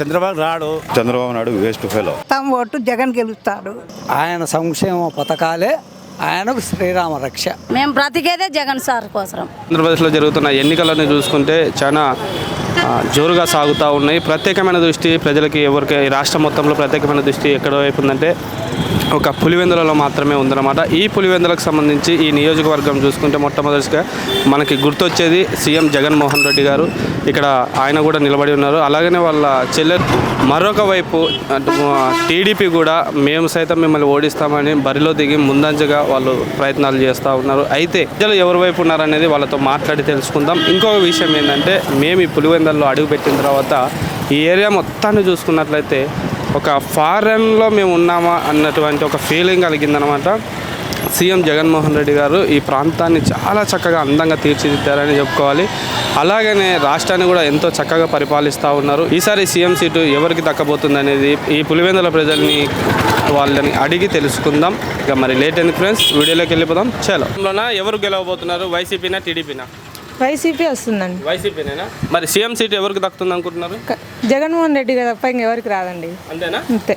చంద్రబాబు రాడు. Chandrababu Naidu waste fellow. తమ ఓటు జగన్ గెలుస్తాడు. ఆయన సంక్షేమ పథకాలే ఆయనకు శ్రీరామ రక్ష. మేము బ్రతికేదే జగన్ సార్ కోసం ఆంధ్రప్రదేశ్లో జరుగుతున్న ఎన్నికలను చూసుకుంటే చాలా జోరుగా సాగుతూ ఉన్నాయి. ప్రత్యేకమైన దృష్టి ప్రజలకి ఎవరికి రాష్ట్ర రాష్ట్రం మొత్తంలో ప్రత్యేకమైన దృష్టి ఎక్కడ వైపు ఉందంటే ఒక పులివెందులలో మాత్రమే ఉందన్నమాట. ఈ పులివెందులకు సంబంధించి ఈ నియోజకవర్గం చూసుకుంటే మొట్టమొదటిగా మనకి గుర్తొచ్చేది సీఎం జగన్మోహన్ రెడ్డి గారు. ఇక్కడ ఆయన కూడా నిలబడి ఉన్నారు. అలాగనే వాళ్ళ చెల్లె మరొక వైపు టీడీపీ కూడా మేము సైతం మిమ్మల్ని ఓడిస్తామని బరిలో దిగి ముందంజగా వాళ్ళు ప్రయత్నాలు చేస్తూ ఉన్నారు. అయితే ప్రజలు ఎవరి వైపు ఉన్నారనేది వాళ్ళతో మాట్లాడి తెలుసుకుందాం. ఇంకొక విషయం ఏంటంటే మేము ఈ పులివెందల్లో అడుగుపెట్టిన తర్వాత ఈ ఏరియా మొత్తాన్ని చూసుకున్నట్లయితే ఒక ఫారెన్లో మేము ఉన్నామా అన్నటువంటి ఒక ఫీలింగ్ కలిగిందనమాట. సీఎం జగన్మోహన్ రెడ్డి గారు ఈ ప్రాంతాన్ని చాలా చక్కగా అందంగా తీర్చిదిద్దారని చెప్పుకోవాలి. అలాగనే రాష్ట్రాన్ని కూడా ఎంతో చక్కగా పరిపాలిస్తూ ఉన్నారు. ఈసారి సీఎం సీటు ఎవరికి దక్కబోతుంది అనేది ఈ పులివెందుల ప్రజల్ని వాళ్ళని అడిగి తెలుసుకుందాం. ఇక మరి లేట్ అండ్ ఫ్రెండ్స్? వీడియోలోకి వెళ్ళిపోదాం. చలో. ఎవరు గెలవబోతున్నారు? వైసీపీనా టీడీపీనా? వైసీపీ వస్తుందండి. వైసీపీనేనా? మరి సీఎం సీటు ఎవరికి దక్కుతుంది అనుకుంటున్నారు? జగన్మోహన్ రెడ్డి గారు తప్ప ఇంకెవరికి రాదండి. అంతేనా? అంతే.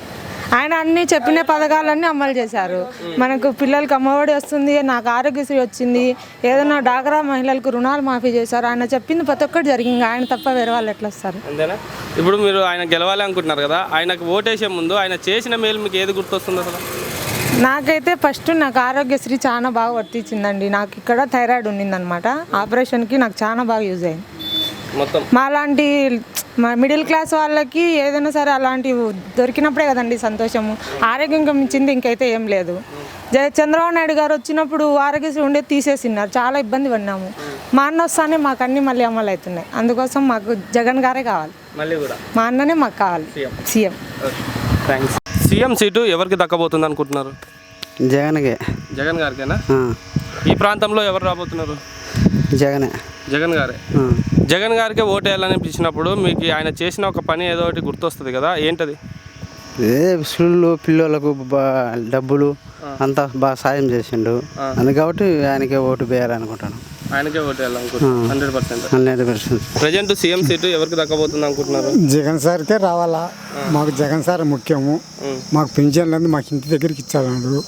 ఆయన అన్ని చెప్పిన పథకాలన్నీ అమలు చేశారు. మనకు పిల్లలకి అమ్మఒడి వస్తుంది నాకు ఆరోగ్యశ్రీ వచ్చింది ఏదైనా డాక్రా మహిళలకు రుణాలు మాఫీ చేశారు. ఆయన చెప్పింది ప్రతి ఒక్కటి జరిగింది. ఆయన తప్ప వేరే వాళ్ళు ఎట్లా వస్తారు? అంతేనా? ఇప్పుడు మీరు ఆయన గెలవాలి అనుకుంటున్నారు కదా ఆయనకు ఓటేసే ముందు ఆయన చేసిన మేలు మీకు ఏది గుర్తొస్తుంది అసలు? నాకైతే ఫస్ట్ నాకు ఆరోగ్యశ్రీ చాలా బాగా వర్తించిందండి. నాకు ఇక్కడ థైరాయిడ్ ఉండిందనమాట ఆపరేషన్కి నాకు చాలా బాగా యూజ్ అయింది. మొత్తం? మాలాంటి మా మిడిల్ క్లాస్ వాళ్ళకి ఏదైనా సరే అలాంటివి దొరికినప్పుడే కదండి సంతోషము. ఆరోగ్యంగా మించింది ఇంకైతే ఏం లేదు. జయ చంద్రబాబు నాయుడు గారు వచ్చినప్పుడు ఆరోగ్యశ్రీ ఉండేది తీసేసినారు చాలా ఇబ్బంది పడినాము. మా అన్న వస్తానే మాకు అన్ని మళ్ళీ అమలు అవుతున్నాయి. అందుకోసం మాకు జగన్ గారే కావాలి. మళ్ళీ కూడా? మా అన్ననే మాకు కావాలి. సీఎం. థ్యాంక్స్ సీఎం సీటు ఎవరికి దక్కబోతుంది అనుకుంటున్నారు? జగన్కే. జగన్ గారికేనా? ఈ ప్రాంతంలో ఎవరు రాబోతున్నారు? జగనే. జగన్ గారే. జగన్ గారికి ఓటు వేయాలని పిలిచినప్పుడు మీకు ఆయన చేసిన ఒక పని ఏదో ఒకటి గుర్తొస్తుంది కదా ఏంటది? ఏ స్కూళ్ళు పిల్లలకు డబ్బులు అంతా బాగా సాయం చేసిండు. అందుకు కాబట్టి ఆయనకే ఓటు వేయాలనుకుంటాను ఆయనకే ఓటు వేయాలనుకుంటున్నారు hundred percent. Hundred percent. Present CM seat ఎవరికి దక్కబోతుంది అనుకుంటున్నారు? జగన్ సార్కే రావాలా? మాకు జగన్ సార్ ముఖ్యము. మాకు పింఛన్లు మాకు ఇంటి దగ్గరికి ఇచ్చాడు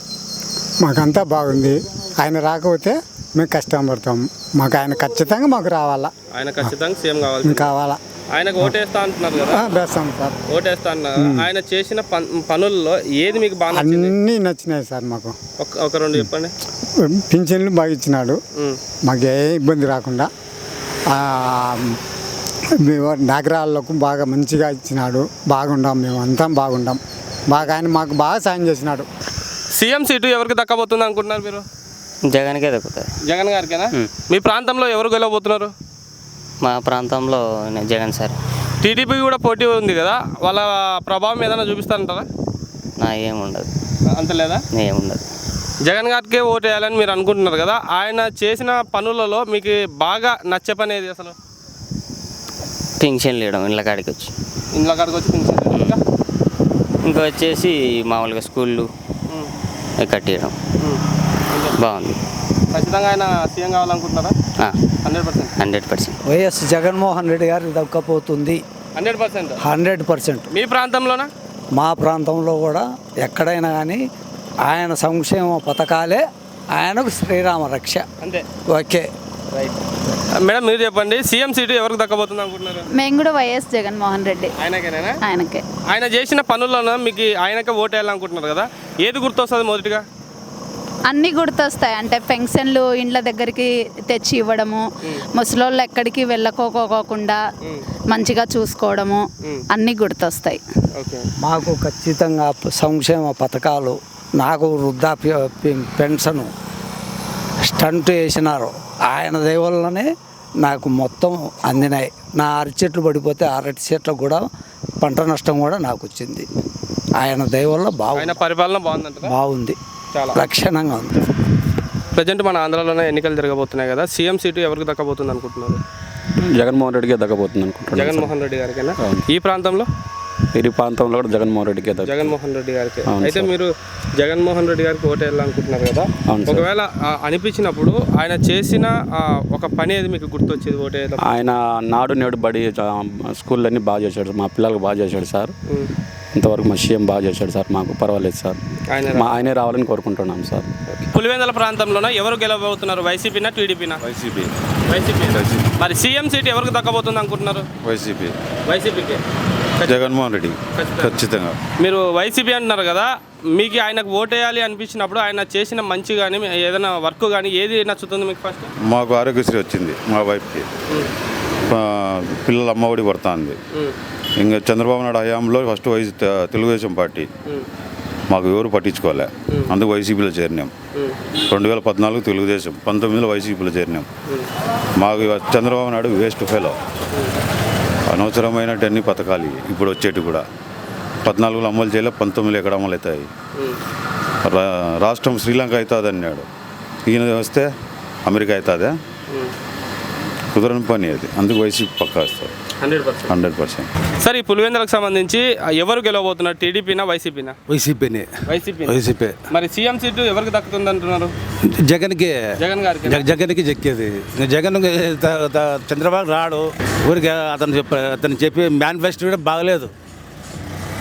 మాకంతా బాగుంది. ఆయన రాకపోతే మేము కష్టం పడతాం. మాకు ఆయన ఖచ్చితంగా మాకు రావాలా. ఆయన ఖచ్చితంగా సీఎం కావాలి కావాలా. ఆయనకు ఓటేస్తా అంటున్నారు కదా? ఆ, వేస్తాం సార్. ఓటేస్తా అన్నారు. ఆయన చేసిన పన్- పనుల్లో ఏది మీకు బాగా నచ్చింది? అన్నీ నచ్చినాయి సార్ మాకు. ఒక ఒక రెండు చెప్పండి. పింఛన్లు బాగా ఇచ్చినాడు. మాకు ఏ ఇబ్బంది రాకుండా ఆ, మేము నగరాలకు బాగా మంచిగా ఇచ్చినాడు. బాగుండాం మేము అంతా బాగుండాం. బాగా ఆయన మాకు బాగా సాయం చేసినాడు. సీఎం సీటు ఎవరికి దక్కబోతుంది అనుకుంటున్నారు మీరు? జగన్కే దక్కుతుంది జగన్ గారికేనా? మీ ప్రాంతంలో ఎవరు గెలవబోతున్నారు? మా ప్రాంతంలో జగన్ సార్. టీడీపీ కూడా పోటీ ఉంది కదా వాళ్ళ ప్రభావం ఏదైనా చూపిస్తారంటారా? నా ఏముండదు అంత లేదా? ఏముండదు జగన్ గారికే ఓటు వేయాలని మీరు అనుకుంటున్నారు కదా ఆయన చేసిన పనులలో మీకు బాగా నచ్చే పని ఏది అసలు? పింఛన్లు ఇవ్వడం ఇళ్ళ కాడికి వచ్చి. ఇంట్లో కాడికి వచ్చి పింఛన్. ఇంకా? ఇంకా వచ్చేసి మామూలుగా స్కూళ్ళు కట్టియడం. బాగుంది. ఖచ్చితంగా ఆయన CM కావాలనుకుంటున్నారా? Hundred percent. Hundred percent. YS Jaganmohan Reddy గారికి దక్కపోతుంది. Hundred percent. Hundred percent. మీ ప్రాంతంలోనా? మా ప్రాంతంలో కూడా ఎక్కడైనా కానీ ఆయన సంక్షేమ పథకాలే ఆయనకు శ్రీరామ రక్ష. అంతే. ఓకే. రైట్. మేడం మీరు చెప్పండి సీఎం సీటు ఎవరికి దక్కబోతుంది అనుకుంటున్నారు? మేము కూడా వైఎస్ జగన్మోహన్ రెడ్డి ఆయనకేనా ఆయనకే. ఆయన చేసిన పనుల్లో మీకు ఆయనకే ఓటు వేయాలనుకుంటున్నారు కదా. ఏది గుర్తొస్తుంది మొదటిగా? అన్నీ గుర్తొస్తాయి. అంటే పెన్షన్లు ఇండ్ల దగ్గరికి తెచ్చి ఇవ్వడము ముసలోళ్ళు ఎక్కడికి వెళ్ళకోకోకుండా మంచిగా చూసుకోవడము అన్నీ గుర్తొస్తాయి. ఓకే. మాకు ఖచ్చితంగా సంక్షేమ పథకాలు నాకు వృద్ధాప్య పెన్షను స్టంట్ వేసినారు ఆయన దయవల్లనే నాకు మొత్తం అందినాయి. నా అరటి చెట్లు పడిపోతే అరటి చెట్లకు కూడా పంట నష్టం కూడా నాకు వచ్చింది ఆయన దయవల్ల ఆయన బాగుంది. పరిపాలన బాగుందంటారా బాగుంది. చాలా. లక్షణంగా ఉంది. ప్రజెంట్ మన ఆంధ్రాలోనే ఎన్నికలు జరగబోతున్నాయి కదా. సీఎం సీటు ఎవరికి దక్కబోతుంది అనుకుంటున్నారు? జగన్మోహన్ రెడ్డికే దక్కబోతుంది అనుకుంటున్నాను జగన్మోహన్ రెడ్డి గారికేనా? ఈ ప్రాంతంలో? ఈ ప్రాంతంలో కూడా జగన్మోహన్ రెడ్డికి జగన్మోహన్ రెడ్డి గారికి. అవును అయితే మీరు జగన్మోహన్ రెడ్డి గారికి ఓటు వేయాలనుకుంటున్నారు కదా. ఒకవేళ అనిపించినప్పుడు ఆయన చేసిన ఆ, ఒక పని ఏది మీకు గుర్తొచ్చేది ఓటు ఆయన నాడు నేడు బడి స్కూళ్ళన్నీ బాగా చేశాడు మా పిల్లలకు బాగా చేశాడు సార్. ఇంతవరకు మా సీఎం బాగా చేశాడు సార్ మాకు పర్వాలేదు సార్. ఆయన మా ఆయనే రావాలని కోరుకుంటున్నాం సార్. పులివెందుల ప్రాంతంలోన ఎవరు గెలవబోతున్నారు? వైసీపీనా టీడీపీనా? వైసీపీ. వైసీపీ. మరి సీఎం సీట్ ఎవరికి దక్కబోతుంది అనుకుంటున్నారు? వైసీపీ. వైసీపీకి. జగన్మోహన్ రెడ్డి. ఖచ్చితంగా. మీరు వైసీపీ అంటున్నారు కదా మీకు ఆయనకు ఓటేయాలి అనిపించినప్పుడు ఆయన చేసిన మంచి కానీ ఏదైనా వర్క్ కానీ ఏది నచ్చుతుంది మీకు ఫస్ట్ మాకు ఆరోగ్యశ్రీ వచ్చింది మా వైఫ్కి. పిల్లల అమ్మఒడి పడుతుంది ఇంకా చంద్రబాబు నాయుడు హయాంలో ఫస్ట్ వైస్ తెలుగుదేశం పార్టీ. మాకు ఎవరు పట్టించుకోలే. అందుకు వైసీపీలో చేరినాం. రెండు వేల పద్నాలుగు తెలుగుదేశం పంతొమ్మిదిలో వైసీపీలో చేరినాం. మాకు చంద్రబాబు నాయుడు వేస్ట్ ఫెలో. అనవసరమైన అన్ని పథకాలు. ఇప్పుడు వచ్చేటి కూడా. పద్నాలుగులో అమలు చేయలే పంతొమ్మిదిలో ఎక్కడ అమలు అవుతాయి. రా- రాష్ట్రం శ్రీలంక అవుతుంది అన్నాడు. ఈయన వస్తే అమెరికా అవుతుందా? కుదరని పని అది. అందుకు వైసీపీ పక్కా వస్తారు hundred percent. Hundred percent. Sir ఈ పులివెందులకు సంబంధించి ఎవరు గెలవబోతున్నారు? టీడీపీనా వైసీపీనా? వైసీపీని. YCP YCP. మరి సీఎం సీటు ఎవరికి దక్కుతుంది అంటున్నారు జగన్కి. జగన్ గారికి. జగ- జగన్కి చెక్కేది జగన్ చంద్రబాబు రాడు. ఊరికి అతను చెప్ప అతను చెప్పి మేనిఫెస్టో కూడా బాగలేదు.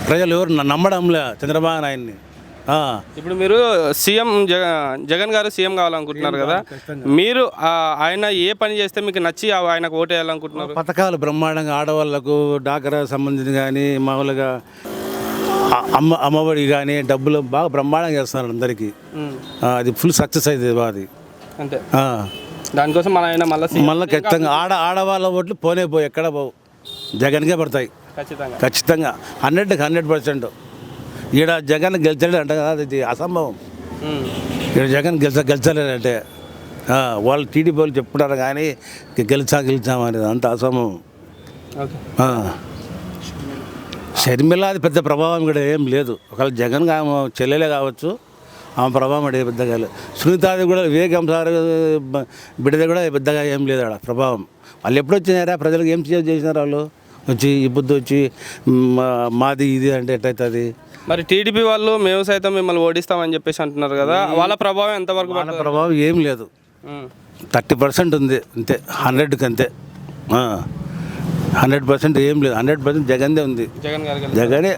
ప్రజలు ఎవరు నమ్మడంలే చంద్రబాబు నాయుడిని. ఆ. ఇప్పుడు మీరు సీఎం జగన్ జగన్ గారు సీఎం కావాలనుకుంటున్నారు కదా. మీరు ఆయన ఏ పని చేస్తే మీకు నచ్చి ఆయనకు ఓటు వేయాలనుకుంటున్నారు? పథకాలు బ్రహ్మాండంగా ఆడవాళ్ళకు డాకరా సంబంధించి కానీ మామూలుగా అమ్మ అమ్మఒడి కానీ డబ్బులు బాగా బ్రహ్మాండంగా చేస్తున్నారు అందరికీ. అది ఫుల్ సక్సెస్ అవుతుంది అది అంతే. దానికోసం మన ఆయన మళ్ళీ మళ్ళీ ఖచ్చితంగా ఆడ ఆడవాళ్ళ ఓట్లు పోనే పోయి ఎక్కడ పోవు. జగన్కే పడతాయి. ఖచ్చితంగా. ఖచ్చితంగా. హండ్రెడ్కి హండ్రెడ్ పర్సెంట్. ఈడ జగన్ గెలిచాడు అంటే కదా అది అసంభవం. ఈడ జగన్ గెలిచ గెలిచలేదంటే ఆ, వాళ్ళు టీడీపీ వాళ్ళు చెప్పుకుంటారు కానీ గెలిచా గెలిచామనేది అంత అసంభవం. ఓకే. ఆ. షర్మిల అది పెద్ద ప్రభావం కూడా ఏం లేదు. ఒకవేళ జగన్ ఆమె చెల్లెలే కావచ్చు ఆమె ప్రభావం కూడా పెద్దగా లేదు. సునీతాది కూడా వివేకం సార్ బిడ్డది కూడా పెద్దగా ఏం లేదు ఆడ ప్రభావం. వాళ్ళు ఎప్పుడు వచ్చినారా? ప్రజలకు ఏం చేసినారు వాళ్ళు? వచ్చి ఈ బుద్ధి వచ్చి మా- మాది ఇది అంటే ఎట్టయితుంది మరి టీడీపీ వాళ్ళు మేము సైతం మిమ్మల్ని ఓడిస్తామని చెప్పేసి అంటున్నారు కదా. వాళ్ళ ప్రభావం ఎంతవరకు వాళ్ళ ప్రభావం ఏం లేదు. థర్టీ పర్సెంట్ ఉంది అంతే హండ్రెడ్కి అంతే హండ్రెడ్ పర్సెంట్ ఏం లేదు. హండ్రెడ్ పర్సెంట్ జగన్దే ఉంది. జగన్ జగనే.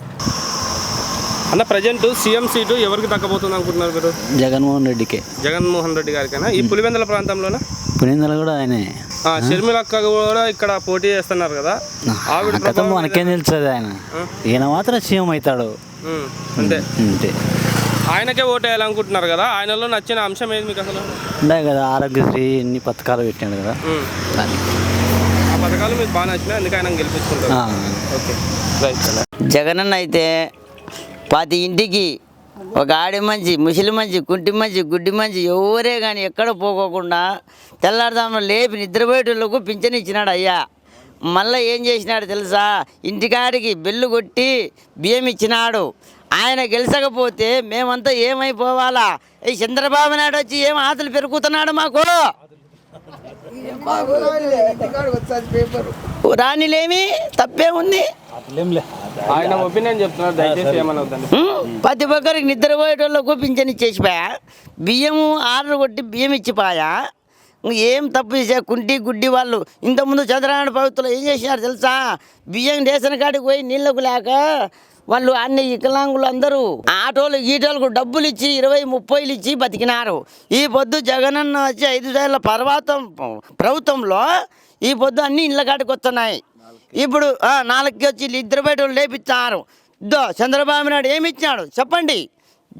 అన్న ప్రజెంట్ సీఎం సీటు ఎవరికి దక్కబోతుంది అనుకుంటున్నారు మీరు? జగన్మోహన్ రెడ్డికి. జగన్మోహన్ రెడ్డి గారికైనా? ఈ పులివెందుల ప్రాంతంలోనా? పునిందలు కూడా ఆయనే. ఆ, షర్మిల అక్క కూడా ఇక్కడ పోటీ చేస్తున్నారు కదా. ఆవిడ మనకేం తెలుస్తుంది ఆయన. ఈయన మాత్రం సీఎం అవుతాడు. అంతే. అంతే. ఆయనకే ఓటు వేయాలనుకుంటున్నారు కదా ఆయనలో నచ్చిన అంశం ఏది మీకు అసలు? ఉండే కదా ఆరోగ్యశ్రీ ఎన్ని పథకాలు పెట్టాడు కదా. ఆ పథకాలు మీకు బాగా నచ్చినాయి అందుకే ఆయన గెలిపించుకుంటారు. ఓకే. రైట్ జగనన్న అయితే ప్రతి ఇంటికి ఒక ఆడి మంచి ముసలి మంచి కుంటి మంచి గుడ్డి మంచి ఎవరే కానీ ఎక్కడ పోకోకుండా తెల్లారుదామున లేపి నిద్రపోయేటోళ్ళకు పింఛన్ ఇచ్చినాడు అయ్యా. మళ్ళీ ఏం చేసినాడు తెలుసా? ఇంటికాడికి బెల్లు కొట్టి బియ్యం ఇచ్చినాడు. ఆయన గెలిచకపోతే మేమంతా ఏమైపోవాలా? ఈ చంద్రబాబు నాయుడు వచ్చి ఏం ఆతులు పెరుగుతున్నాడు మాకు? రానిలేమి? తప్పే ఉంది ఆయన ఒపీనియన్ చెప్తున్నారు దయచేసి ఏమని అవుతుంది ఉమ్, ప్రతి ఒక్కరికి నిద్రపోయేటోళ్ళకు పింఛన్ ఇచ్చేసిపోయా బియ్యము ఆర్డర్ కొట్టి బియ్యం ఇచ్చిపోయా? ఏం తప్పు చేసా కుంటి గుడ్డి వాళ్ళు? ఇంతకుముందు చంద్రనారాయణ ప్రభుత్వంలో ఏం చేసినారు తెలుసా? బియ్యం రేషన్ కాడికి పోయి నీళ్ళకు లేక వాళ్ళు అన్ని వికలాంగులు అందరూ ఆటోలు గీటోలకు డబ్బులు ఇచ్చి ఇరవై ముప్పైలు ఇచ్చి బతికినారు. ఈ పొద్దు జగనన్న వచ్చి ఐదు వేల పర్వాతం ప్రభుత్వంలో ఈ పొద్దు అన్ని ఇళ్ళ కాడికి వస్తున్నాయి. ఇప్పుడు నాలుగుకి వచ్చి ఇద్దరు బయట లేపిస్తున్నారు దో చంద్రబాబు నాయుడు ఏమి ఇచ్చినాడు? చెప్పండి.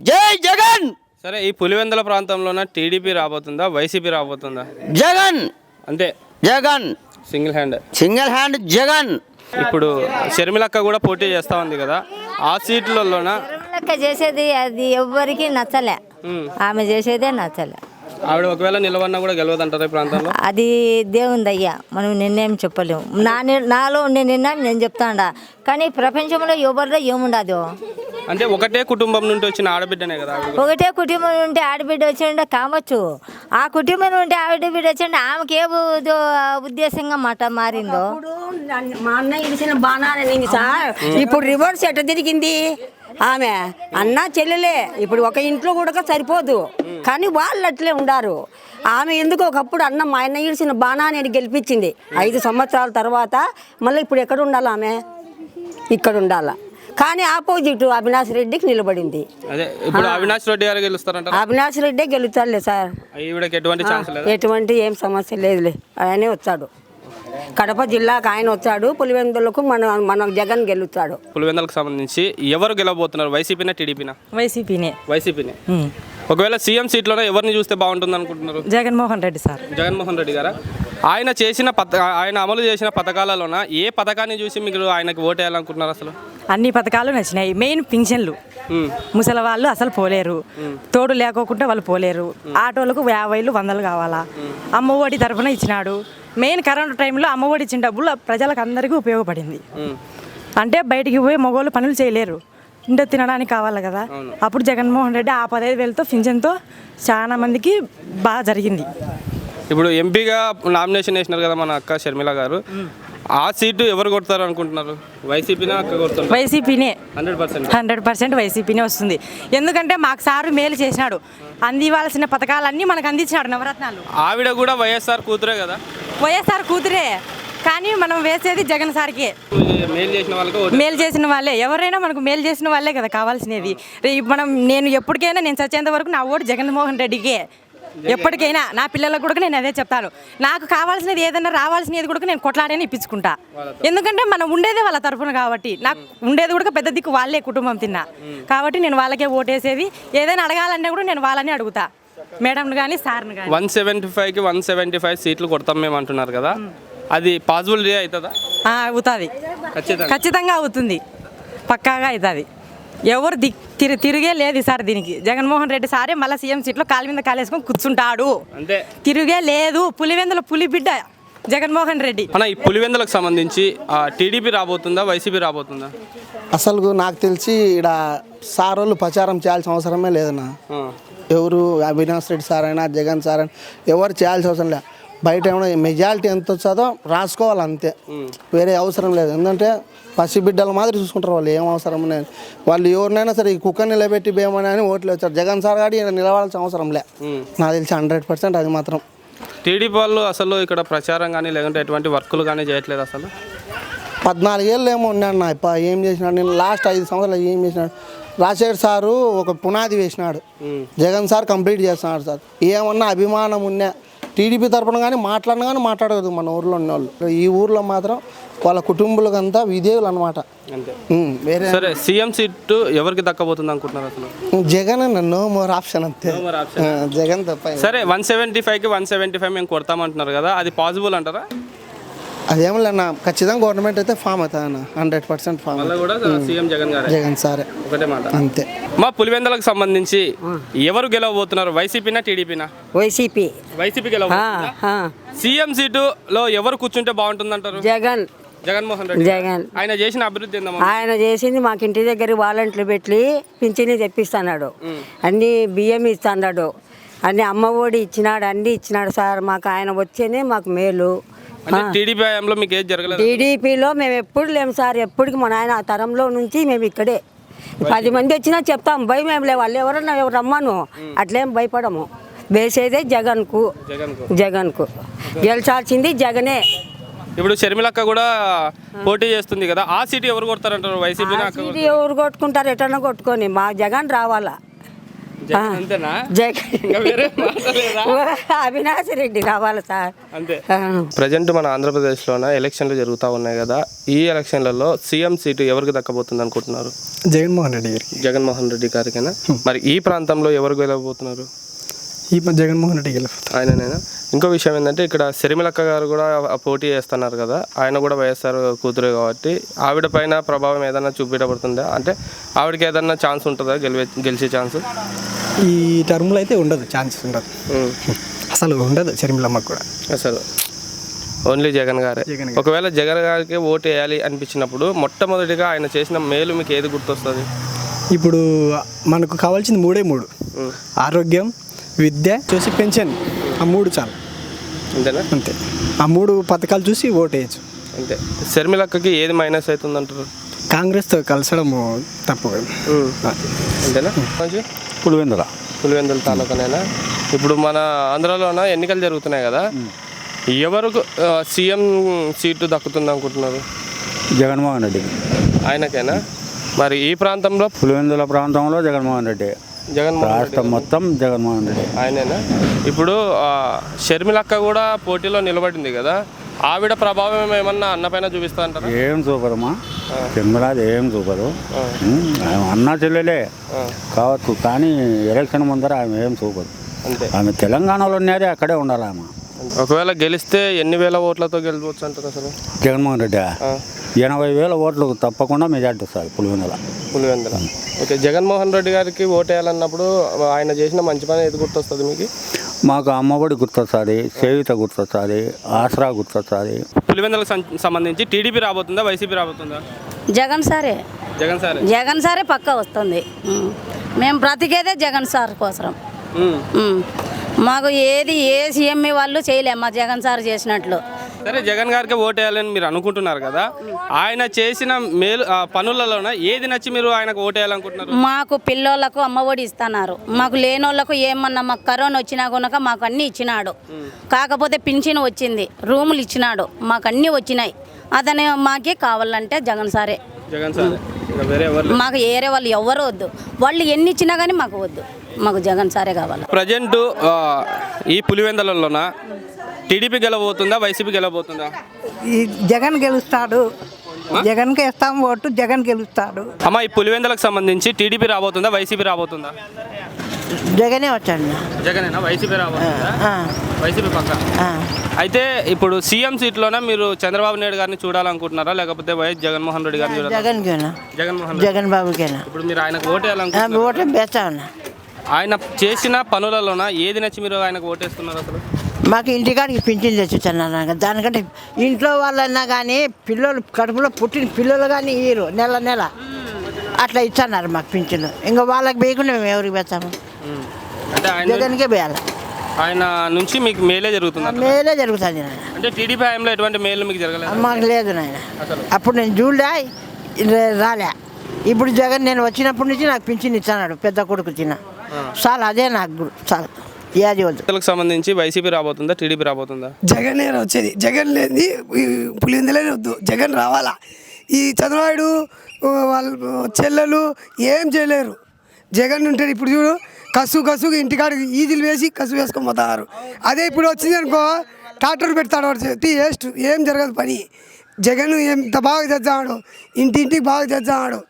జై జగన్! సరే ఈ పులివెందుల ప్రాంతంలోన టీడీపీ రాబోతుందా? వైసీపీ రాబోతుందా? జగన్! అంతే Jagan! Single hand. Single hand Jagan! ఇప్పుడు షర్మిలక్క కూడా పోటీ చేస్తా ఉంది కదా. ఆ సీట్లలోన చేసేది అది ఎవ్వరికి నచ్చలే. ఆమె చేసేదే నచ్చలే. ఆవిడ ఒకవేళ నిలవన్నా కూడా గెలవదంటారా ఈ ప్రాంతంలో? అది దేవుంది అయ్యా మనం నిర్ణయం చెప్పలేము నా నిర్- నాలో ఉండే నిర్ణయం నేను చెప్తాడా కానీ ప్రపంచంలో ఎవరిలో ఏముండదు? అంటే ఒకటే కుటుంబం నుండి వచ్చిన ఆడబిడ్డనే కదా ఆవిడ కూడా. ఒకటే కుటుంబం ఉంటే ఆడబిడ్డ వచ్చిండే కావచ్చు. ఆ కుటుంబం ఉంటే ఆడబిడ్డ వచ్చిండే ఆమెకి ఏ ఉద్దో- ఉద్దేశంగా మాట మారిందో? మా అన్న ఇడిచిన బాణాలు సార్ ఇప్పుడు రివర్స్ ఎట్ట తిరిగింది? ఆమె అన్న చెల్లెలే ఇప్పుడు ఒక ఇంట్లో కూడా సరిపోదు. కానీ వాళ్ళు అట్లే ఉండారు. ఆమె ఎందుకు ఒకప్పుడు అన్న మా అన్న ఇడిచిన బాణాన్ని గెలిపించింది. ఐదు సంవత్సరాల తర్వాత మళ్ళీ ఇప్పుడు ఎక్కడ ఉండాలి ఆమె? ఇక్కడ ఉండాల. కానీ ఆపోజిట్ అవినాష్ రెడ్డికి నిలబడింది. అదే ఇప్పుడు అవినాష్ రెడ్డి గారు గెలుస్తారంట అవినాష్ రెడ్డే గెలుస్తాడులే సార్. ఎటువంటి ఎటువంటి ఏం సమస్య లేదులే. ఆయనే వచ్చాడు. కడప జిల్లాకు ఆయన వచ్చాడు. పులివెందులకు మన మన జగన్ గెలుస్తాడు. పులివెందులకు సంబంధించి ఎవరు గెలవబోతున్నారు? వైసీపీనా టీడీపీనా? వైసీపీనే. వైసీపీనే. ఒకవేళ సీఎం సీట్లోనే ఎవరిని చూస్తే బాగుంటుంది అనుకుంటున్నారు? జగన్మోహన్ రెడ్డి సార్. జగన్మోహన్ రెడ్డి గారా? ఆయన చేసిన పథ ఆయన అమలు చేసిన పథకాలలోన ఏ పథకాన్ని చూసి మీరు ఆయనకి ఓటు వేయాలనుకుంటున్నారు అసలు? అన్ని పథకాలు నచ్చినాయి. మెయిన్ పింఛన్లు. ముసలి వాళ్ళు అసలు పోలేరు. తోడు లేకోకుండా వాళ్ళు పోలేరు. ఆటోలకు యాభైలు వందలు కావాలా? అమ్మఒడి తరఫున ఇచ్చినాడు. మెయిన్ కరోనా టైంలో అమ్మఒడి ఇచ్చిన డబ్బులు ప్రజలకు అందరికీ ఉపయోగపడింది. అంటే బయటికి పోయి మగవాళ్ళు పనులు చేయలేరు. ఇంట తినడానికి కావాలి కదా. అప్పుడు జగన్మోహన్ రెడ్డి ఆ పదహైదు వేలతో పింఛన్తో చాలా మందికి బాగా జరిగింది. ఇప్పుడు ఎంపీగా నామినేషన్ వేసినారు కదా మన అక్క షర్మిల గారు. ఆ సీటు ఎవరు కొడతారు అనుకుంటున్నారు? వైసీపీనా అక్క కొడుతున్నారు వైసీపీనే. Hundred percent. హండ్రెడ్ పర్సెంట్ వైసీపీనే వస్తుంది. ఎందుకంటే మాకు సారు మేలు చేసినాడు. అందివ్వాల్సిన పథకాలన్నీ మనకు అందించినాడు నవరత్నాలు. ఆవిడ కూడా వైఎస్ఆర్ కూతురే కదా? వైఎస్ఆర్ కూతురే. కానీ మనం వేసేది జగన్ సార్కే. మేలు చేసిన వాళ్ళే. ఎవరైనా మనకు మేలు చేసిన వాళ్ళే కదా కావాల్సినది మనం నేను ఎప్పటికైనా నేను చచ్చేంత వరకు నా ఓటు జగన్మోహన్ రెడ్డికే. ఎప్పటికైనా నా పిల్లలకు కూడా నేను అదే చెప్తాను. నాకు కావాల్సినది ఏదైనా రావాల్సినది కూడా నేను కొట్లాడని ఇప్పించుకుంటా. ఎందుకంటే మనం ఉండేదే వాళ్ళ తరఫున కాబట్టి. నాకు ఉండేది కూడా పెద్ద దిక్కు వాళ్ళే కుటుంబం తిన్నా. కాబట్టి నేను వాళ్ళకే ఓటేసేది. ఏదైనా అడగాలన్నా కూడా నేను వాళ్ళని అడుగుతా. మేడం కానీ సార్ని వన్ సెవెంటీ ఫైవ్కి వన్ సెవెంటీ ఫైవ్ సీట్లు కొడతాం మేము అంటున్నారు కదా. అది పాసిబిలిటీ అవుతుందా? అవుతుంది. ఖచ్చితంగా. ఖచ్చితంగా అవుతుంది. పక్కాగా అవుతుంది. ఎవరు ది తిరి తిరిగే లేదు ఈసారి దీనికి. జగన్మోహన్ రెడ్డి సారే మళ్ళీ సీఎం సీట్లో కాలు మీద కాలేసుకొని కూర్చుంటాడు. అంతే. తిరిగే లేదు. పులివెందుల పులి బిడ్డ జగన్మోహన్ రెడ్డి. అన్న ఈ పులివెందులకు సంబంధించి టీడీపీ రాబోతుందా వైసీపీ రాబోతుందా? అసలు నాకు తెలిసి ఇక్కడ సార్ వాళ్ళు ప్రచారం చేయాల్సిన అవసరమే లేదన్న. ఎవరు అవినాష్ రెడ్డి సార్ అయినా జగన్ సార్ అయినా ఎవరు చేయాల్సిన అవసరం లేదు బయట ఏమైనా మెజారిటీ ఎంత వచ్చాదో రాసుకోవాలి అంతే వేరే అవసరం లేదు. ఎందుకంటే పసిబిడ్డల మాదిరి చూసుకుంటారు వాళ్ళు. ఏం అవసరం లేదు. వాళ్ళు ఎవరినైనా సరే ఈ కుక్కర్ నిలబెట్టి బేమని అని ఓట్లు వచ్చారు జగన్ సార్ గారి నిలవాల్సిన అవసరం లే. నాకు తెలిసి హండ్రెడ్ పర్సెంట్ అది మాత్రం. టీడీపీ వాళ్ళు అసలు ఇక్కడ ప్రచారం కానీ లేకుంటే ఎటువంటి వర్కులు కానీ చేయట్లేదు అసలు? పద్నాలుగేళ్ళు ఏమో ఉన్నాడు నా ఇప్ప ఏం చేసినాడు? నేను లాస్ట్ ఐదు సంవత్సరాలు ఏం చేసినాడు? రాజశేఖర్ సారు ఒక పునాది వేసినాడు. జగన్ సార్ కంప్లీట్ చేస్తున్నాడు సార్. ఏమన్నా అభిమానం ఉన్నా టీడీపీ తరపున కానీ మాట్లాడినా కానీ మాట్లాడదు మన ఊర్లో ఉన్న వాళ్ళు. ఈ ఊర్లో మాత్రం వాళ్ళ కుటుంబాలకంతా విధేయులు అనమాట అంతే. వేరే సరే సీఎం సీటు ఎవరికి దక్కబోతుంది అనుకుంటున్నారు అసలు? జగన్ నన్ను మోర్ ఆప్షన్ అంతే. జగన్ తప్ప సరే వన్ సెవెంటీ ఫైవ్కి వన్ సెవెంటీ ఫైవ్ మేము కొడతామంటున్నారు కదా అది పాసిబుల్ అంటారా? అదేమో అన్న ఖచ్చితంగా గవర్నమెంట్ అయితే ఫామ్ అవుతుంది అన్న హండ్రెడ్ పర్సెంట్ ఫామ్ మళ్ళీ కూడా సీఎం జగన్ గారే? జగన్ సారే. ఒకటే మాట. అంతే. మా పులివెందులకు సంబంధించి ఎవరు గెలవబోతున్నారు? వైసీపీనా టీడీపీనా? వైసీపీ. వైసీపీ గెలవబోతుందా? సీఎం సీటులో ఎవరు కూర్చుంటే బాగుంటుందంటారు? జగన్. జగన్మోహన్ రెడ్డి జగన్. ఆయన చేసిన అభివృద్ధి ఆయన చేసింది మాకు ఇంటి దగ్గర వాలంట్లు పెట్టి పింఛని తెప్పిస్తున్నాడు. అన్ని బియ్యం ఇస్తున్నాడు. అన్ని అమ్మ ఒడి ఇచ్చినాడు అన్ని ఇచ్చినాడు సార్. మాకు ఆయన వచ్చేనే మాకు మేలు. టీడీపీ హయాంలో మీకు ఏది జరగలేదు? టీడీపీలో మేము ఎప్పుడు లేము సార్ ఎప్పటికి మా నాయన ఆ తరంలో నుంచి మేము ఇక్కడే. పది మంది వచ్చినా చెప్తాం భయం ఏం లేవు వాళ్ళు ఎవరన్నా ఎవరు రమ్మను అట్లేం భయపడము. వేసేదే జగన్కు. జగన్కు. గెలిచాల్సింది జగనే. ఇప్పుడు షర్మిలక్క కూడా పోటీ చేస్తుంది కదా ఆ సీటు ఎవరు కొడతారంటారు? ఇది ఎవరు కొట్టుకుంటారు? ఎటన్నా కొట్టుకొని. మా జగన్ రావాలా? అవినాష్ రెడ్డి రావాలి సార్? అంతే. ప్రజెంట్ మన ఆంధ్రప్రదేశ్లోన ఎలక్షన్లు జరుగుతూ ఉన్నాయి కదా ఈ ఎలక్షన్లలో సీఎం సీటు ఎవరికి దక్కబోతుంది అనుకుంటున్నారు? జగన్మోహన్ రెడ్డి గారికి. జగన్మోహన్ రెడ్డి గారికైనా? మరి ఈ ప్రాంతంలో ఎవరు గెలవబోతున్నారు? ఈ జగన్మోహన్ రెడ్డి గెలుపుతారు ఆయననేనా ఇంకో విషయం ఏంటంటే ఇక్కడ సిరిమిలక్క గారు కూడా పోటీ చేస్తున్నారు కదా ఆయన కూడా వైఎస్ఆర్ కూతురు కాబట్టి ఆవిడ పైన ప్రభావం ఏదైనా చూపించబడుతుందా అంటే ఆవిడకి ఏదైనా ఛాన్స్ ఉంటుందా గెలివే గెలిచే ఛాన్స్ ఈ టర్మ్లో అయితే ఉండదు ఛాన్సెస్ ఉండదు. అసలు ఉండదు షర్మిలమ్మకు కూడా. అసలు ఓన్లీ జగన్ గారే. ఒకవేళ జగన్ గారికి ఓటు వేయాలి అనిపించినప్పుడు మొట్టమొదటిగా ఆయన చేసిన మేలు మీకు ఏది గుర్తొస్తుంది? ఇప్పుడు మనకు కావాల్సింది మూడే మూడు. ఆరోగ్యం విద్య చూసి పెన్షన్. ఆ మూడు చాలు. అంతేనా? అంతే. ఆ మూడు పథకాలు చూసి ఓటేయచ్చు. అంతే. షర్మిలక్కకి ఏది మైనస్ అవుతుంది అంటారు కాంగ్రెస్తో కలిసడం తప్పు. అంతేనా? పులివెందుల. పులివెందుల తాలూకానేనా? ఇప్పుడు మన ఆంధ్రాలోన ఎన్నికలు జరుగుతున్నాయి కదా? ఎవరికి సీఎం సీటు దక్కుతుంది అనుకుంటున్నారు? జగన్మోహన్ రెడ్డి ఆయనకేనా? మరి ఈ ప్రాంతంలో? పులివెందుల ప్రాంతంలో జగన్మోహన్ రెడ్డి. జగన్మోహన్ రాష్ట్రం మొత్తం జగన్మోహన్ రెడ్డి. ఆయనేనా? ఇప్పుడు షర్మిలక్క కూడా పోటీలో నిలబడింది కదా. ఆవిడ ప్రభావం ఏమన్నా అన్నపైన చూపిస్తా అంటారా? ఏం చూపరమ్మా? తిమ్మరాజు ఏం చూపరు. అన్నా చెల్లెలే కావచ్చు కానీ ఎలక్షన్ ముందర ఆమె ఏం అంతే. ఆమె తెలంగాణలో ఉన్నది అక్కడే ఉండాలి ఆమె. ఒకవేళ గెలిస్తే ఎన్ని వేల ఓట్లతో గెలవచ్చు అంటారు అసలు? జగన్మోహన్ రెడ్డి ఎనభై వేల ఓట్లు తప్పకుండా మెజార్టీ వస్తుంది పులివెందుల. పులివెందుల. ఓకే జగన్మోహన్ రెడ్డి గారికి ఓటేయాలన్నప్పుడు ఆయన చేసిన మంచి పని ఏది గుర్తొస్తుంది మీకు? మాకు అమ్మఒడి గుర్తొస్తుంది సేవిత గుర్తొస్తుంది ఆసరా గుర్తొస్తుంది. పులివెందులకు సంబంధించి టీడీపీ రాబోతుందా వైసీపీ రాబోతుందా? జగన్ సారే. జగన్ సార్. జగన్ సారే పక్క వస్తుంది. మేము బ్రతికేదే జగన్ సార్ కోసం. మాకు ఏది ఏ సీఎం వాళ్ళు చేయలేం మా జగన్ సార్ చేసినట్లు. సరే జగన్ గారికి ఓటేయాలని మీరు అనుకుంటున్నారు కదా? ఆయన చేసిన మేలు పనులలోన ఏది నచ్చి మీరు ఆయనకు ఓటేయాలనుకుంటున్నారు? మాకు పిల్లోళ్ళకు అమ్మఒడి ఇస్తున్నారు. మాకు లేనోళ్ళకు ఏమన్నా మాకు కరోనా వచ్చినా కనుక మాకు అన్నీ ఇచ్చినాడు. కాకపోతే పింఛన్ వచ్చింది రూములు ఇచ్చినాడు మాకు అన్నీ వచ్చినాయి. అతను మాకే కావాలంటే జగన్ సారే. జగన్ సార్. వేరే ఎవరు. మాకు ఏరే వాళ్ళు ఎవ్వరు వద్దు. వాళ్ళు ఎన్ని ఇచ్చినా కానీ మాకు వద్దు. మాకు జగన్ సారే కావాలి? ప్రజెంట్ ఈ పులివెందులలోన? టీడీపీ గెలబోతుందా వైసీపీ గెలబోతుందా ఈ జగన్ గెలుస్తాడు. జగన్కి ఇస్తాం ఓటు జగన్ గెలుస్తాడు. అమ్మ ఈ పులివెందులకు సంబంధించి టీడీపీ రాబోతుందా? వైసీపీ రాబోతుందా? జగనే వచ్చాడు. జగనేనా? వైసీపీ రాబోతుందా? వైసీపీ పక్క? అయితే ఇప్పుడు సీఎం సీట్లోన? మీరు చంద్రబాబు నాయుడు గారిని చూడాలనుకుంటున్నారా? లేకపోతే వైఎస్ జగన్మోహన్ రెడ్డి గారిని చూడాలి జగన్కేనా? జగన్మోహన్ జగన్ బాబుకేనా? ఇప్పుడు మీరు ఆయనకు ఓటే బెస్తా ఉన్నా ఆయన చేసిన పనులలోన? ఏది నచ్చి మీరు ఆయనకు ఓటేస్తున్నారు అసలు? మాకు ఇంటికాడికి పింఛన్ తెచ్చుతున్నారు దానికంటే ఇంట్లో వాళ్ళన్నా కానీ పిల్లలు కడుపులో పుట్టిన పిల్లలు కానీ ఇయ్యరు నెల నెల. అట్లా ఇచ్చన్నారు మాకు పింఛన్లు ఇంకా వాళ్ళకి వేయకుండా మేము ఎవరికి పెడతాము అంటే ఆయన జగన్కే వేయాలి. ఆయన నుంచి మీకు మేలే జరుగుతుంది అంటారా? మేలే జరుగుతుంది నాయన అంటే టీడీపీ హయాంలో ఎటువంటి మేలు మీకు జరగలేదు? మాకు లేదు నాయన. అప్పుడు నేను చూడలే రాలే. ఇప్పుడు జగన్ నేను వచ్చినప్పటి నుంచి నాకు పింఛన్ ఇచ్చాడు పెద్ద కొడుకు తిన్న. చాలు అదే నాకు చాలు వద్దు. పులివెందులకు సంబంధించి వైసీపీ రాబోతుందా టీడీపీ రాబోతుందా? జగనే వచ్చేది. జగన్ లేని పులిందలేని వద్దు. జగన్ రావాలా? ఈ చంద్రబాబు వాళ్ళ చెల్లెలు ఏం చేయలేరు. జగన్ ఉంటే ఇప్పుడు చూడు కసు కసు ఇంటికాడికి ఈజీలు వేసి కసు వేసుకొని పోతారు. అదే ఇప్పుడు వచ్చింది అనుకో ట్రాక్టర్ పెడతాడు వాడు చెప్తే వేస్ట్. ఏం జరగదు పని. జగన్ ఎంత బాగా తెచ్చాడు ఇంటింటికి బాగా తెచ్చాడు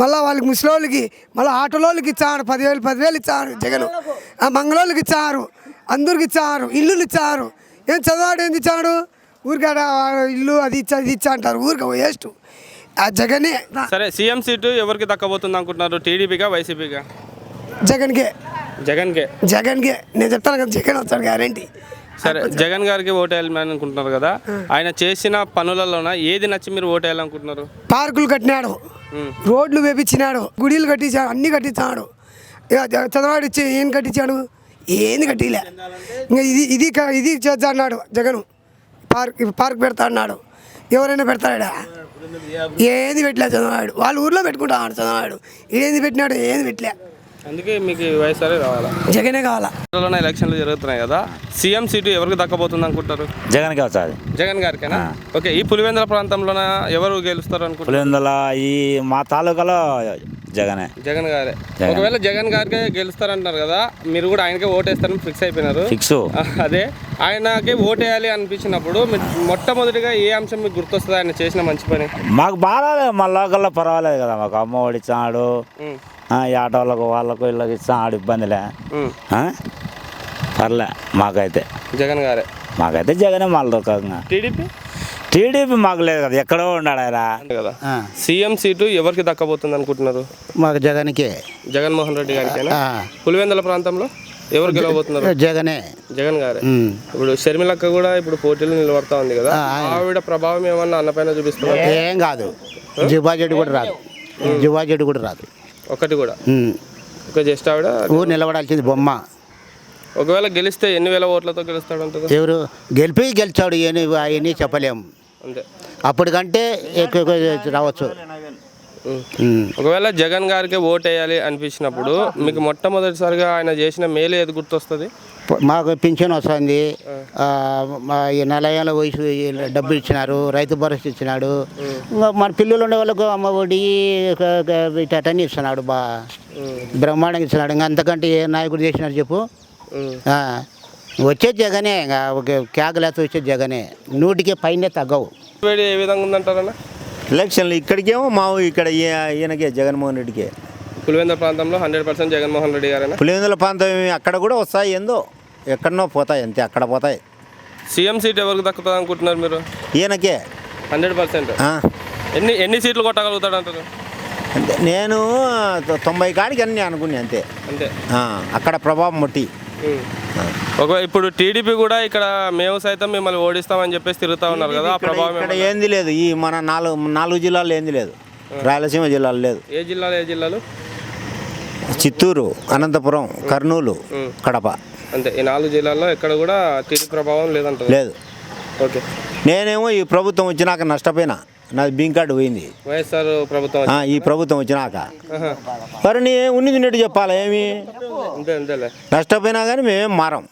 మళ్ళీ వాళ్ళకి ముసలోళ్ళకి మళ్ళీ ఆటోలోళ్ళకి ఇచ్చాడు పదివేలు పదివేలు ఇచ్చారు జగన్. ఆ మంగళోళ్ళకి ఇచ్చారు అందరికి ఇచ్చారు ఇల్లులు ఇచ్చారు. ఏం చదవాడు ఏంది ఇచ్చాడు ఊరికాడ ఇల్లు అది ఇచ్చా ఇది ఇచ్చా అంటారు. ఊరిక వేస్ట్. ఆ జగనే సరే సీఎం సీటు ఎవరికి దక్కబోతుంది అనుకుంటున్నారు? టీడీపీగా వైసీపీగా జగన్కే. జగన్కే. జగన్కే. నేను చెప్తాను కదా జగన్ వస్తాడు గ్యారంటీ. సరే జగన్ గారికి ఓటేయాలని అనుకుంటున్నారు కదా ఆయన చేసిన పనులలోన? ఏది నచ్చి మీరు ఓటేయాలనుకుంటున్నారు? పార్కులు కట్టినాడు. రోడ్లు వేపించినాడు గుడిలు కట్టించాడు అన్ని కట్టించాడు. చంద్రబాబు ఇచ్చి ఏం కట్టించాడు? ఏంది కట్టిలే. ఇంకా ఇది ఇది ఇది చేద్దా అన్నాడు జగన్. పార్క్ పార్క్ పెడతా అన్నాడు. ఎవరైనా పెడతాడా? ఏది పెట్టలే చంద్రబాబు. వాళ్ళ ఊర్లో పెట్టుకుంటాడు చంద్రబాబు. ఏది పెట్టినాడు ఏది పెట్టలే. అందుకే మీకు వైఎస్ఆర్ కావాలా? జగనే కావాలా. త్వరలోనే ఎలక్షన్లు జరుగుతున్నాయి కదా సీఎం సీటు ఎవరికి దక్కబోతుంది అనుకుంటారు? జగన్కి వస్తుంది జగన్ గారికేనా? ఓకే ఈ పులివెందుల ప్రాంతంలోన ఎవరు గెలుస్తారు అనుకుంటారు? పులివెందుల ఈ మా తాలూకాలో జగనే. జగన్ గారే. జగన్. ఒకవేళ జగన్ గారికే గెలుస్తారంటున్నారు కదా మీరు కూడా ఆయనకే ఓటేస్తారని ఫిక్స్ అయిపోయినారు. ఫిక్స్. అదే ఆయనకి ఓటేయాలి అనిపించినప్పుడు మీరు మొట్టమొదటిగా ఏ అంశం మీకు గుర్తొస్తుంది? ఆయన చేసిన మంచి పని. మాకు బాగాలేదు మా లోకల్లో పర్వాలేదు కదా మాకు అమ్మ ఆ, ఈ ఆటోళ్ళకు వాళ్ళకు వీళ్ళకి ఇచ్చాడు ఇబ్బందిలే. ఆ? పర్లే మాకైతే. జగన్ గారే. మాకైతే జగనే మళ్ళీ రకంగా. టీడీపీ? టీడీపీ మాకు లేదు కదా ఎక్కడో ఉన్నాడు ఆయన. కదా. సీఎం సీటు ఎవరికి దక్కబోతుంది అనుకుంటున్నారు? మాకు జగన్కే. జగన్మోహన్ రెడ్డి గారికేనా? పులివెందుల ప్రాంతంలో ఎవరు గెలవబోతున్నారు? జగనే. జగన్ గారే. ఇప్పుడు షర్మిలక్క కూడా ఇప్పుడు పోటీలు నిలబడతా ఉంది కదా. ఆవిడ ప్రభావం ఏమన్నా అన్నపైన చూపిస్తున్నారు? ఏం కాదు. డిపాజిట్ కూడా రాదు. డిపాజిట్ కూడా రాదు. ఒకటి కూడా. ఒక జస్ట్ ఆవిడ ఊరు నిలబడాల్సింది బొమ్మ. ఒకవేళ గెలిస్తే ఎన్ని వేల ఓట్లతో గెలుస్తాడు అంటారు ఎవరు? గెలిపి గెలిచాడు ఏని అవన్నీ చెప్పలేము అంతే. అప్పటికంటే ఎక్కువ రావచ్చు. ఒకవేళ జగన్ గారికి ఓట్ వేయాలి అనిపించినప్పుడు మీకు మొట్టమొదటిసారిగా ఆయన చేసిన మేలు ఏది గుర్తొస్తుంది? మాకు పింఛన్ వస్తుంది. ఈ ఏళ్ళ వయసు డబ్బులు ఇచ్చినారు రైతు భరోసా ఇచ్చినాడు. ఇంకా మన పిల్లలు ఉండే వాళ్ళకు అమ్మ ఒడి ఇటన్నీ ఇస్తున్నాడు బా. బ్రహ్మాండంగా ఇస్తున్నాడు. ఇంకా అంతకంటే ఏ నాయకుడు చేసినాడు చెప్పు. ఆ, వచ్చేది జగనే. ఇంకా ఒక కేకలేత వచ్చేది జగనే. నూటికి పైనే తగ్గవు. ఏ విధంగా ఉందంటారన్నా ఎలక్షన్లు ఇక్కడికేమో మా ఇక్కడ ఈయ- ఈయనకే జగన్మోహన్ రెడ్డికే. పులివెందుల ప్రాంతంలో హండ్రెడ్ పర్సెంట్ జగన్మోహన్ రెడ్డి గారేనా? పులివెందుల ప్రాంతం ఏమి అక్కడ కూడా వస్తాయి ఏందో? ఎక్కడనో పోతాయి అంతే అక్కడ పోతాయి. సీఎం సీట్ ఎవరికి దక్కుతుంది అనుకుంటున్నారు మీరు? ఈయనకే. Hundred percent. ఎన్ని ఎన్ని సీట్లు కొట్టగలుగుతాడు అంటారు? అంతే నేను తొంభై కాడికి అన్నీ అనుకున్నా అంతే. అంతే. అక్కడ ప్రభావం ముట్టి ఒక ఇప్పుడు టీడీపీ కూడా ఇక్కడ మేము సైతం మిమ్మల్ని ఓడిస్తామని చెప్పేసి తిరుగుతా ఉన్నారు కదా ఆ ప్రభావం ఇక్కడ ఏంది లేదు ఈ మన నాలుగు నాలుగు జిల్లాల్లో ఏంది లేదు. రాయలసీమ జిల్లాలో లేదు. ఏ జిల్లాలు ఏ జిల్లాలు? చిత్తూరు అనంతపురం కర్నూలు కడప. అంతే. ఈ నాలుగు జిల్లాల్లో ఎక్కడ కూడా టీడీ ప్రభావం లేదంటారు? లేదు. ఓకే. నేనేమో ఈ ప్రభుత్వం వచ్చినాక నష్టపోయినా. నాది బింక్ కార్డు పోయింది. వైఎస్ఆర్ ప్రభుత్వం ఆ, ఈ ప్రభుత్వం వచ్చినాక. మరి నీ ఉన్నది ఉన్నట్టు చెప్పాలా ఏమి? అంతే అంతేలే. నష్టపోయినా కానీ మేమేం మారం.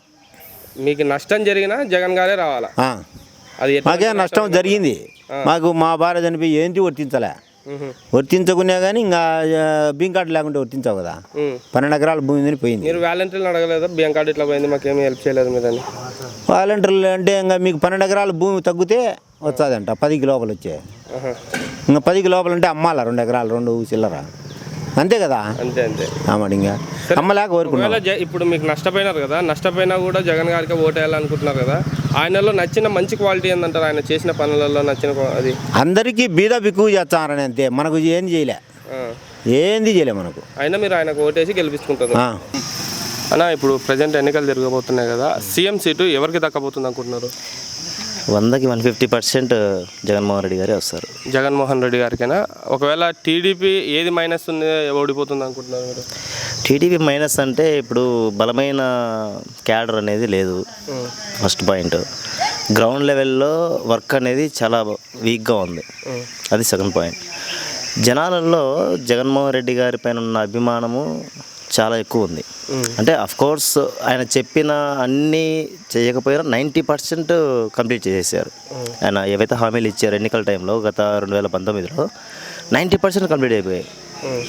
మీకు నష్టం జరిగినా జగన్ గారే రావాలా? ఆ. అది మాకేం నష్టం జరిగింది. మాకు మా భార్య చనిపోయి ఏంటి వర్తించలే. వర్తించకున్నా కానీ ఇంకా బింక్ కార్డు లేకుంటే వర్తించావు కదా. పన్నెండు ఎకరాల భూమి ఉందని పోయింది. మీరు వాలంటీర్లు అడగలేదా? బియ్యం కార్డు ఇట్లా పోయింది మాకేమీ హెల్ప్ చేయలేదు మీరని వాలంటీర్లు అంటే ఇంకా మీకు పన్నెండు ఎకరాల భూమి తగ్గితే వస్తుందంట పదికి లోపల వచ్చే. ఇంకా పదికి లోపల అంటే అమ్మాలా రెండు ఎకరాలు రెండు చిల్లర అంతే కదా? అంతే అంతే. ఆమాడి ఇంకా అమ్మలేక కోరుకున్నాం ఇప్పుడు మీకు నష్టపోయినారు కదా నష్టపోయినా కూడా జగన్ గారికి ఓటు వేయాలనుకుంటున్నారు కదా ఆయనలో నచ్చిన మంచి క్వాలిటీ ఏందంటారు? ఆయన చేసిన పనులలో నచ్చిన అది. అందరికీ బీద బిక్కు చేస్తారని అంతే మనకు ఏం చేయలే. ఏంది చేయలే మనకు. అయినా మీరు ఆయనకు ఓటేసి గెలిపించుకుంటారు. అన్న ఇప్పుడు ప్రజెంట్ ఎన్నికలు జరగబోతున్నాయి కదా సీఎం సీటు ఎవరికి దక్కబోతుంది అనుకుంటున్నారు? వందకి one fifty percent Jaganmohan Reddy గారే వస్తారు. జగన్మోహన్ రెడ్డి గారికైనా? ఒకవేళ టీడీపీ ఏది మైనస్ ఉంది ఓడిపోతుంది అనుకుంటున్నారు మీరు? టీడీపీ మైనస్ అంటే ఇప్పుడు బలమైన క్యాడర్ అనేది లేదు. First point. గ్రౌండ్ లెవెల్లో వర్క్ అనేది చాలా వీక్గా ఉంది. అది సెకండ్ పాయింట్. జనాలలో జగన్మోహన్ రెడ్డి గారి పైన ఉన్న అభిమానము చాలా ఎక్కువ ఉంది. అంటే అఫ్ కోర్స్ ఆయన చెప్పిన అన్నీ చేయకపోయినా నైంటీ పర్సెంట్ కంప్లీట్ చేసేసారు. ఆయన ఏవైతే హామీలు ఇచ్చారు ఎన్నికల టైంలో గత రెండు వేల పంతొమ్మిదిలో నైంటీ పర్సెంట్ కంప్లీట్ అయిపోయాయి.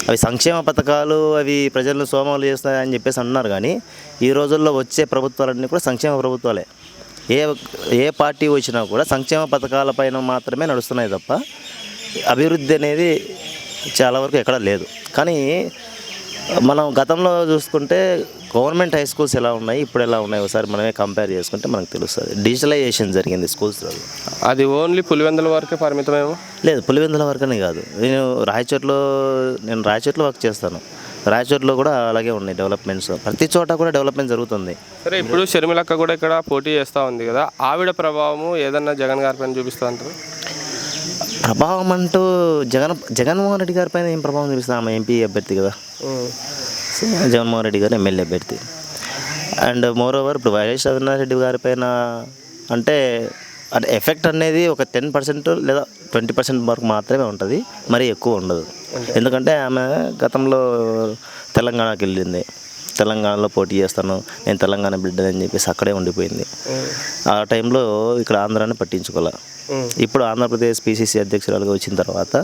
అవి సంక్షేమ పథకాలు అవి ప్రజలను సోమాలు చేస్తాయని చెప్పేసి అంటున్నారు కానీ ఈ రోజుల్లో వచ్చే ప్రభుత్వాలన్నీ కూడా సంక్షేమ ప్రభుత్వాలే ఏ ఏ పార్టీ వచ్చినా కూడా సంక్షేమ పథకాల పైన మాత్రమే నడుస్తున్నాయి తప్ప అభివృద్ధి అనేది చాలా వరకు ఎక్కడ లేదు కానీ మనం గతంలో చూసుకుంటే గవర్నమెంట్ హై స్కూల్స్ ఎలా ఉన్నాయి ఇప్పుడు ఎలా ఉన్నాయి ఒకసారి మనమే కంపేర్ చేసుకుంటే మనకు తెలుస్తుంది. డిజిటలైజేషన్ జరిగింది స్కూల్స్లో అది ఓన్లీ పులివెందుల వరకే పరిమితమేమో? లేదు పులివెందుల వరకనే కాదు. నేను రాయచోట్లో నేను రాయచోట్లో వర్క్ చేస్తాను. రాయచోట్లో కూడా అలాగే ఉన్నాయి డెవలప్మెంట్స్ ప్రతి చోట కూడా డెవలప్మెంట్ జరుగుతుంది. సరే ఇప్పుడు షర్మిలక్క కూడా ఇక్కడ పోటీ చేస్తూ ఉంది కదా. ఆవిడ ప్రభావము ఏదన్నా జగన్ గారి పైన చూపిస్తా అంటారు? ప్రభావం అంటూ జగన్ జగన్మోహన్ రెడ్డి గారి పైన ఏం ప్రభావం చూపిస్తుంది? ఆమె ఎంపీ అభ్యర్థి కదా. సో జగన్మోహన్ రెడ్డి గారు ఎమ్మెల్యే అభ్యర్థి. అండ్ మోర్ ఓవర్ ఇప్పుడు వైఎస్ రెడ్డి గారి పైన అంటే అంటే ఎఫెక్ట్ అనేది ఒక టెన్ పర్సెంట్ లేదా ట్వంటీ పర్సెంట్ వరకు మాత్రమే ఉంటుంది. మరీ ఎక్కువ ఉండదు. ఎందుకంటే ఆమె గతంలో తెలంగాణకి వెళ్ళింది. తెలంగాణలో పోటీ చేస్తాను నేను తెలంగాణ బిడ్డని చెప్పేసి అక్కడే ఉండిపోయింది. ఆ టైంలో ఇక్కడ ఆంధ్రాని పట్టించుకోలే. ఇప్పుడు ఆంధ్రప్రదేశ్ పిసిసి అధ్యక్షురాలుగా వచ్చిన తర్వాత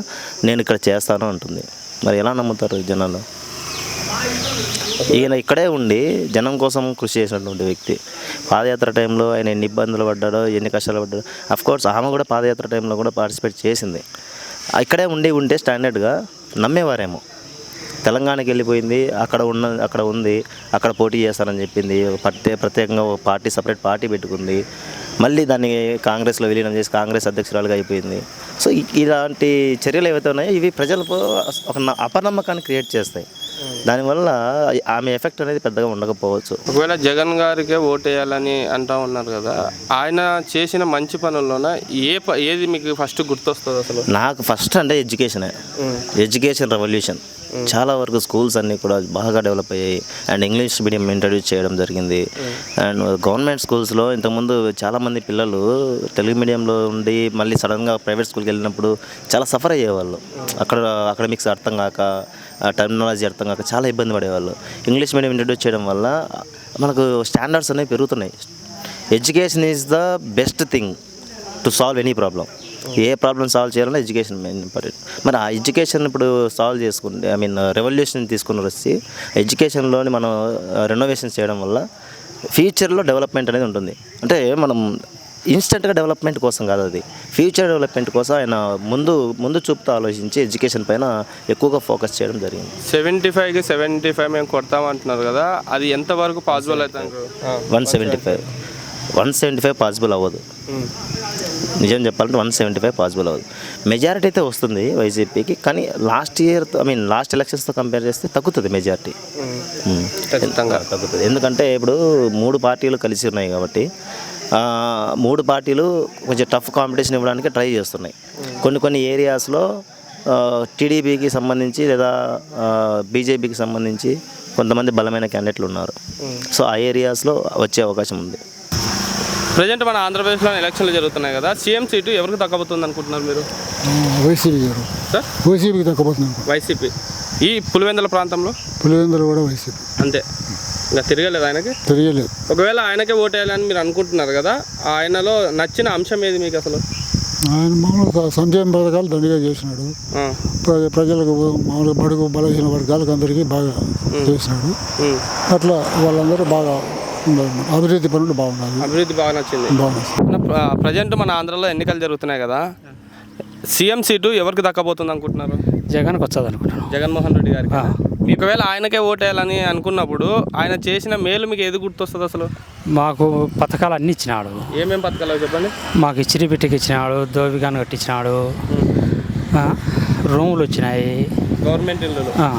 నేను ఇక్కడ చేస్తాను అంటుంది. మరి ఎలా నమ్ముతారు జనాలు? ఈయన ఇక్కడే ఉండి జనం కోసం కృషి చేసినటువంటి వ్యక్తి. పాదయాత్ర టైంలో ఆయన ఎన్ని ఇబ్బందులు పడ్డాడో ఎన్ని కష్టాలు పడ్డాడో అఫ్ కోర్స్ ఆమె కూడా పాదయాత్ర టైంలో కూడా పార్టిసిపేట్ చేసింది. ఇక్కడే ఉండి ఉంటే స్టాండర్డ్గా నమ్మేవారేమో. తెలంగాణకి వెళ్ళిపోయింది. అక్కడ ఉన్న అక్కడ ఉంది. అక్కడ పోటీ చేస్తానని చెప్పింది. ప్రత్యే ప్రత్యేకంగా ఒక పార్టీ సపరేట్ పార్టీ పెట్టుకుంది. మళ్ళీ దాన్ని కాంగ్రెస్లో విలీనం చేసి కాంగ్రెస్ అధ్యక్షురాలుగా అయిపోయింది. సో ఇలాంటి చర్యలు ఏవైతే ఉన్నాయో ఇవి ప్రజలకు ఒక అపనమ్మకాన్ని క్రియేట్ చేస్తాయి. దానివల్ల ఆమె ఎఫెక్ట్ అనేది పెద్దగా ఉండకపోవచ్చు. ఒకవేళ జగన్ గారికి ఓటు వేయాలని అంటా ఉన్నారు కదా ఆయన చేసిన మంచి పనుల్లోన? ఏ ఏది మీకు ఫస్ట్ గుర్తొస్తుంది అసలు? నాకు ఫస్ట్ అంటే ఎడ్యుకేషనే ఎడ్యుకేషన్ రెవల్యూషన్. చాలా వరకు స్కూల్స్ అన్నీ కూడా బాగా డెవలప్ అయ్యాయి. అండ్ ఇంగ్లీష్ మీడియం ఇంట్రడ్యూస్ చేయడం జరిగింది. అండ్ గవర్నమెంట్ స్కూల్స్లో ఇంతకుముందు చాలామంది పిల్లలు తెలుగు మీడియంలో ఉండి మళ్ళీ సడన్గా ప్రైవేట్ స్కూల్కి వెళ్ళినప్పుడు చాలా సఫర్ అయ్యేవాళ్ళు. అక్కడ అకాడమిక్స్ అర్థం కాక టెర్మినాలజీ అర్థం కాక చాలా ఇబ్బంది పడేవాళ్ళు. ఇంగ్లీష్ మీడియం ఇంట్రడ్యూస్ చేయడం వల్ల మనకు స్టాండర్డ్స్ అనేవి పెరుగుతున్నాయి. Education is the best thing to solve any problem A problem solve చేయాలన్నా ఎడ్యుకేషన్ మెయిన్ ఇంపార్టెంట్ మరి ఆ ఎడ్యుకేషన్ ఇప్పుడు సాల్వ్ చేసుకుంటే ఐ మీన్ రెవల్యూషన్ తీసుకుని వచ్చి ఎడ్యుకేషన్లోని మనం రెనోవేషన్ చేయడం వల్ల ఫ్యూచర్లో డెవలప్మెంట్ అనేది ఉంటుంది. అంటే మనం ఇన్స్టెంట్గా డెవలప్మెంట్ కోసం కాదు అది. ఫ్యూచర్ డెవలప్మెంట్ కోసం ఆయన ముందు ముందు చూపుతూ ఆలోచించి ఎడ్యుకేషన్ పైన ఎక్కువగా ఫోకస్ చేయడం జరిగింది. సెవెంటీ ఫైవ్కి సెవెంటీ ఫైవ్ మేము కొడతామంటున్నారు కదా అది ఎంతవరకు పాసిబుల్ అవుతుంది one seventy five. One seventy five possible అవ్వదు. నిజం చెప్పాలంటే వన్ సెవెంటీ ఫైవ్ పాసిబుల్ అవ్వదు. మెజారిటీ అయితే వస్తుంది వైసీపీకి కానీ last year I mean last ఎలక్షన్స్తో compare చేస్తే తగ్గుతుంది మెజారిటీ. ఖచ్చితంగా. తగ్గుతుంది. ఎందుకంటే ఇప్పుడు మూడు పార్టీలు కలిసి ఉన్నాయి కాబట్టి మూడు పార్టీలు కొంచెం టఫ్ కాంపిటీషన్ ఇవ్వడానికి ట్రై చేస్తున్నాయి. కొన్ని కొన్ని ఏరియాస్లో టీడీపీకి సంబంధించి లేదా బీజేపీకి సంబంధించి కొంతమంది బలమైన క్యాండిడేట్లు ఉన్నారు. సో ఆ ఏరియాస్లో వచ్చే అవకాశం ఉంది. ప్రజెంట్ మన ఆంధ్రప్రదేశ్లో ఎలక్షన్లు జరుగుతున్నాయి కదా సీఎం సీటు ఎవరికి దక్కబోతుంది అనుకుంటున్నారు మీరు? వైసీపీ గారు. సార్? వైసీపీకి వైసీపీ. ఈ పులివెందుల ప్రాంతంలో? పులివెందులు కూడా వైసీపీ. అంతే. ఇంకా తిరగలేదు ఆయనకి? తెలియలేదు ఒకవేళ ఆయనకే ఓటేయాలని మీరు అనుకుంటున్నారు కదా ఆయనలో నచ్చిన అంశం ఏది మీకు అసలు? ఆయన మామూలుగా సంక్షేమ పథకాలు దండిగా చేసినాడు. ప్ర- ప్రజలకు మామూలుగా బడుగు బలహీన వర్గాలకు అందరికీ బాగా చేసినాడు. అట్లా వాళ్ళందరూ బాగా ఉన్నారు అభివృద్ధి పనులు బాగున్నారు అభివృద్ధి బాగా నచ్చింది. బాగున్నారు ప్రజెంట్ మన ఆంధ్రలో ఎన్నికలు జరుగుతున్నాయి కదా సీఎం సీటు ఎవరికి దక్కబోతుంది అనుకుంటున్నారు? జగన్కి వచ్చేది అనుకుంటున్నాను జగన్మోహన్ రెడ్డి గారికి. మీకు ఒకవేళ ఆయనకే ఓటేయాలని అనుకున్నప్పుడు ఆయన చేసిన మేలు మీకు ఏది గుర్తొస్తుంది అసలు? మాకు పథకాలు అన్నీ ఇచ్చినాడు. ఏమేం పథకాలు చెప్పండి? మాకు ఇచ్చిరి పెట్టికి ఇచ్చినాడు దోవిగాను కట్టించినాడు రూములు వచ్చినాయి. గవర్నమెంట్ ఇల్లు.